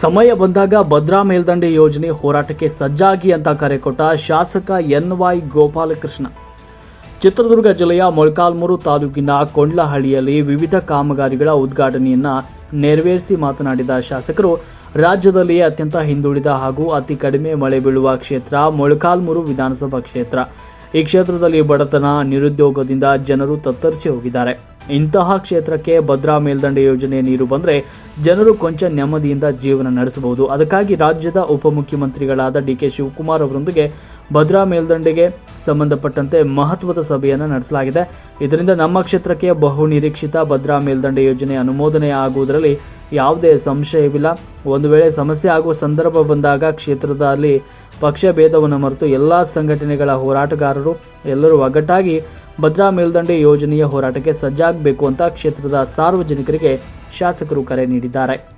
ಸಮಯ ಬಂದಾಗ ಭದ್ರಾ ಮೇಲ್ದಂಡೆ ಯೋಜನೆ ಹೋರಾಟಕ್ಕೆ ಸಜ್ಜಾಗಿ ಅಂತ ಕರೆ ಕೊಟ್ಟ ಶಾಸಕ ಎನ್ ವೈ ಗೋಪಾಲಕೃಷ್ಣ. ಚಿತ್ರದುರ್ಗ ಜಿಲ್ಲೆಯ ಮೊಳಕಾಲ್ಮೂರು ತಾಲೂಕಿನ ಕೊಂಡ್ಲಹಳ್ಳಿಯಲ್ಲಿ ವಿವಿಧ ಕಾಮಗಾರಿಗಳ ಉದ್ಘಾಟನೆಯನ್ನು ನೆರವೇರಿಸಿ ಮಾತನಾಡಿದ ಶಾಸಕರು ರಾಜ್ಯದಲ್ಲಿಯೇ ಅತ್ಯಂತ ಹಿಂದುಳಿದ ಹಾಗೂ ಅತಿ ಕಡಿಮೆ ಮಳೆ ಬೀಳುವ ಕ್ಷೇತ್ರ ಮೊಳಕಾಲ್ಮೂರು ವಿಧಾನಸಭಾ ಕ್ಷೇತ್ರ. ಈ ಕ್ಷೇತ್ರದಲ್ಲಿ ಬಡತನ, ನಿರುದ್ಯೋಗದಿಂದ ಜನರು ತತ್ತರಿಸಿ ಹೋಗಿದ್ದಾರೆ. ಇಂತಹ ಕ್ಷೇತ್ರಕ್ಕೆ ಭದ್ರಾ ಮೇಲ್ದಂಡೆ ಯೋಜನೆ ನೀರು ಬಂದರೆ ಜನರು ಕೊಂಚ ನೆಮ್ಮದಿಯಿಂದ ಜೀವನ ನಡೆಸಬಹುದು. ಅದಕ್ಕಾಗಿ ರಾಜ್ಯದ ಉಪಮುಖ್ಯಮಂತ್ರಿಗಳಾದ ಡಿ ಕೆ ಶಿವಕುಮಾರ್ ಅವರೊಂದಿಗೆ ಭದ್ರಾ ಮೇಲ್ದಂಡೆಗೆ ಸಂಬಂಧಪಟ್ಟಂತೆ ಮಹತ್ವದ ಸಭೆಯನ್ನು ನಡೆಸಲಾಗಿದೆ. ಇದರಿಂದ ನಮ್ಮ ಕ್ಷೇತ್ರಕ್ಕೆ ಬಹು ನಿರೀಕ್ಷಿತ ಭದ್ರಾ ಮೇಲ್ದಂಡೆ ಯೋಜನೆ ಅನುಮೋದನೆ ಆಗುವುದರಲ್ಲಿ ಯಾವುದೇ ಸಂಶಯವಿಲ್ಲ. ಒಂದು ವೇಳೆ ಸಮಸ್ಯೆ ಆಗುವ ಸಂದರ್ಭ ಬಂದಾಗ ಕ್ಷೇತ್ರದಲ್ಲಿ ಪಕ್ಷ ಭೇದವನ್ನು ಮರೆತು ಎಲ್ಲ ಸಂಘಟನೆಗಳ ಹೋರಾಟಗಾರರು ಎಲ್ಲರೂ ಒಗ್ಗಟ್ಟಾಗಿ ಭದ್ರಾ ಮೇಲ್ದಂಡೆ ಯೋಜನೆಯ ಹೋರಾಟಕ್ಕೆ ಸಜ್ಜಾಗಬೇಕು ಅಂತ ಕ್ಷೇತ್ರದ ಸಾರ್ವಜನಿಕರಿಗೆ ಶಾಸಕರು ಕರೆ ನೀಡಿದ್ದಾರೆ.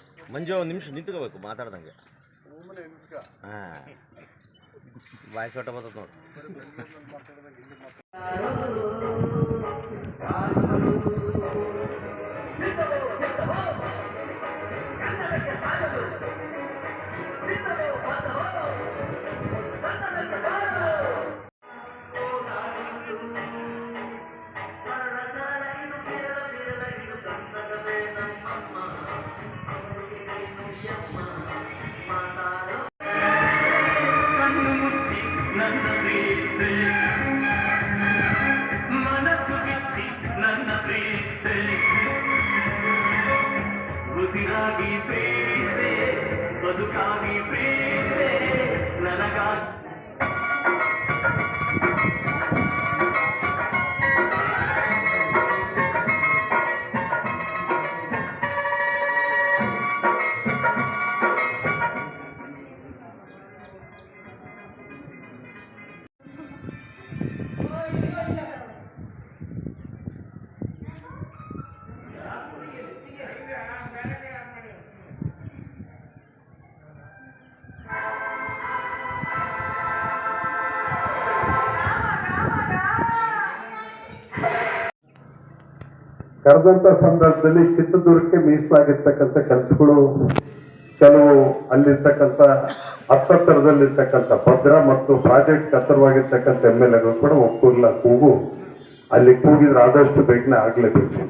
ಮಂಜು ಒಂದು ನಿಮಿಷ ನಿಂತ್ಕೋಬೇಕು ಮಾತಾಡ್ದಂಗೆ. ಹಾಂ. ಬಾಯ್ ಸೊಟ್ಟ ಬರ್ತದೆ ನೋಡಿ. బతుకాని ಕರೆದಂತ ಸಂದರ್ಭದಲ್ಲಿ ಚಿತ್ರದುರ್ಗಕ್ಕೆ ಮೀಸಲಾಗಿರ್ತಕ್ಕಂಥ ಕೆಲಸಗಳು ಕೆಲವು ಅಲ್ಲಿರ್ತಕ್ಕಂಥ ಹತ್ತತ್ತರದಲ್ಲಿರ್ತಕ್ಕಂಥ ಭದ್ರ ಮತ್ತು ಪ್ರಾಜೆಕ್ಟ್ ಹತ್ತಿರವಾಗಿರ್ತಕ್ಕಂಥ ಎಂ ಎಲ್ ಎಗಳು ಕೂಡ ಒಪ್ಪುಲ್ಲ ಕೂಗು. ಅಲ್ಲಿ ಕೂಗಿದ್ರೆ ಆದಷ್ಟು ಬೇಗನೆ ಆಗ್ಲೇಬೇಕು.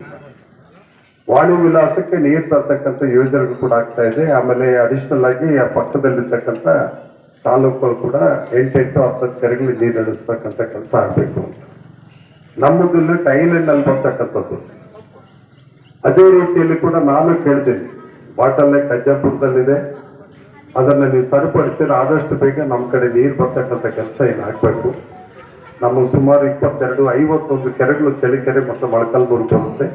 ವಾಣಿ ವಿಲಾಸಕ್ಕೆ ನೀರು ತರ್ತಕ್ಕಂಥ ಯೋಜನೆಗಳು ಕೂಡ ಆಗ್ತಾ ಇದೆ. ಆಮೇಲೆ ಅಡಿಷನಲ್ ಆಗಿ ಆ ಪಕ್ಕದಲ್ಲಿರ್ತಕ್ಕಂಥ ತಾಲೂಕುಗಳು ಕೂಡ ಎಂಟೆಂಟು ಹತ್ತತ್ತು ಕೆರೆಗಳಿಗೆ ನೀರು ನಡೆಸ್ತಕ್ಕಂಥ ಕೆಲಸ ಆಗಬೇಕು ನಮ್ಮದಿಲ್ಲಿ ಟೈಲೆಂಡ್ ಅಲ್ಲಿ ಬರ್ತಕ್ಕಂಥದ್ದು. ಅದೇ ರೀತಿಯಲ್ಲಿ ಕೂಡ ನಾನು ಕೇಳ್ತೀನಿ. ಬಾಟಲ್ ಅಜ್ಜಪುರದಲ್ಲಿದೆ ಅದನ್ನ ನೀವು ಸರಿಪಡಿಸಿದ್ರೆ ಆದಷ್ಟು ಬೇಗ ನಮ್ಮ ಕಡೆ ನೀರು ಬರ್ತಕ್ಕಂಥ ಕೆಲಸ ಏನು ಹಾಕಬೇಕು ನಮಗೆ ಸುಮಾರು ಇಪ್ಪತ್ತೆರಡು, ಐವತ್ತೊಂದು ಕೆರೆಗಳು ಚಳಿಕೆರೆ ಮತ್ತು ಮೊಳಕಾಲ್ಮೂರು ಬರುತ್ತೆ.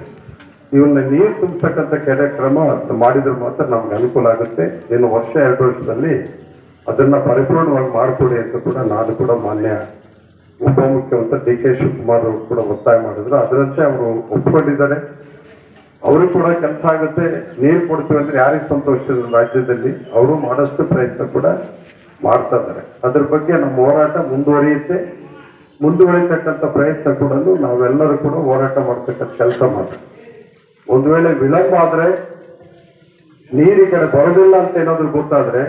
ಇವನ್ನ ನೀರು ತುಂಬತಕ್ಕಂಥ ಕೆರೆ ಕ್ರಮ ಮಾಡಿದ್ರೆ ಮಾತ್ರ ನಮ್ಗೆ ಅನುಕೂಲ ಆಗುತ್ತೆ. ಇನ್ನು ವರ್ಷ ಎರಡು ವರ್ಷದಲ್ಲಿ ಅದನ್ನ ಪರಿಪೂರ್ಣವಾಗಿ ಮಾಡಿಕೊಡಿ ಅಂತ ಕೂಡ ನಾನು ಕೂಡ ಮಾನ್ಯ ಉಪಮುಖ್ಯಮಂತ್ರಿ ಡಿ ಕೆ ಶಿವಕುಮಾರ್ ಅವರು ಕೂಡ ಒತ್ತಾಯ ಮಾಡಿದ್ರು. ಅದರಂತೆ ಅವರು ಒಪ್ಕೊಂಡಿದ್ದಾರೆ. ಅವರು ಕೂಡ ಕೆಲಸ ಆಗುತ್ತೆ, ನೀರು ಕೊಡ್ತೀವಿ ಅಂದ್ರೆ ಯಾರಿಗೆ ಸಂತೋಷ ರಾಜ್ಯದಲ್ಲಿ ಅವರು ಮಾಡಷ್ಟು ಪ್ರಯತ್ನ ಕೂಡ ಮಾಡ್ತಾ ಇದ್ದಾರೆ. ಅದ್ರ ಬಗ್ಗೆ ನಮ್ಮ ಹೋರಾಟ ಮುಂದುವರಿಯುತ್ತೆ. ಮುಂದುವರಿತಕ್ಕಂಥ ಪ್ರಯತ್ನ ಕೂಡ ನಾವೆಲ್ಲರೂ ಕೂಡ ಹೋರಾಟ ಮಾಡ್ತಕ್ಕಂಥ ಕೆಲಸ ಮಾಡ್ತೀವಿ. ಒಂದು ವೇಳೆ ವಿಳಂಬ ಆದರೆ, ನೀರು ಈ ಕಡೆ ಬರೋದಿಲ್ಲ ಅಂತ ಏನಾದರೂ ಗೊತ್ತಾದರೆ,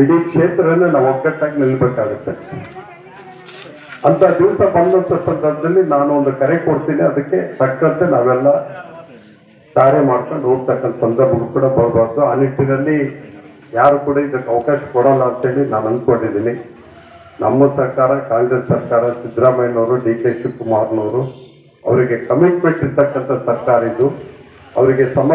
ಇಡೀ ಕ್ಷೇತ್ರದಲ್ಲಿ ನಾವು ಒಗ್ಗಟ್ಟಾಗಿ ನಿಲ್ಬೇಕಾಗುತ್ತೆ. ಅಂತ ದಿವಸ ಬಂದಂತ ಸಂದರ್ಭದಲ್ಲಿ ನಾನು ಒಂದು ಕರೆ ಕೊಡ್ತೀನಿ. ಅದಕ್ಕೆ ತಕ್ಕಂತೆ ನಾವೆಲ್ಲ ಕಾರ್ಯ ಮಾಡ್ಕೊಂಡು ಹೋಗ್ತಕ್ಕಂಥ ಸಂದರ್ಭಗಳು ಕೂಡ ಬರಬಾರ್ದು. ಆ ನಿಟ್ಟಿನಲ್ಲಿ ಯಾರು ಕೂಡ ಇದಕ್ಕೆ ಅವಕಾಶ ಕೊಡಲ್ಲ ಅಂತೇಳಿ ನಾನು ಅಂದ್ಕೊಂಡಿದ್ದೀನಿ. ನಮ್ಮ ಸರ್ಕಾರ, ಕಾಂಗ್ರೆಸ್ ಸರ್ಕಾರ, ಸಿದ್ದರಾಮಯ್ಯನವರು ಡಿ ಕೆ ಶಿವಕುಮಾರ್ನವರು ಅವರಿಗೆ ಕಮಿಟ್ಮೆಂಟ್ ಇರ್ತಕ್ಕಂಥ ಸರ್ಕಾರ ಇದು. ಅವರಿಗೆ ಸಮ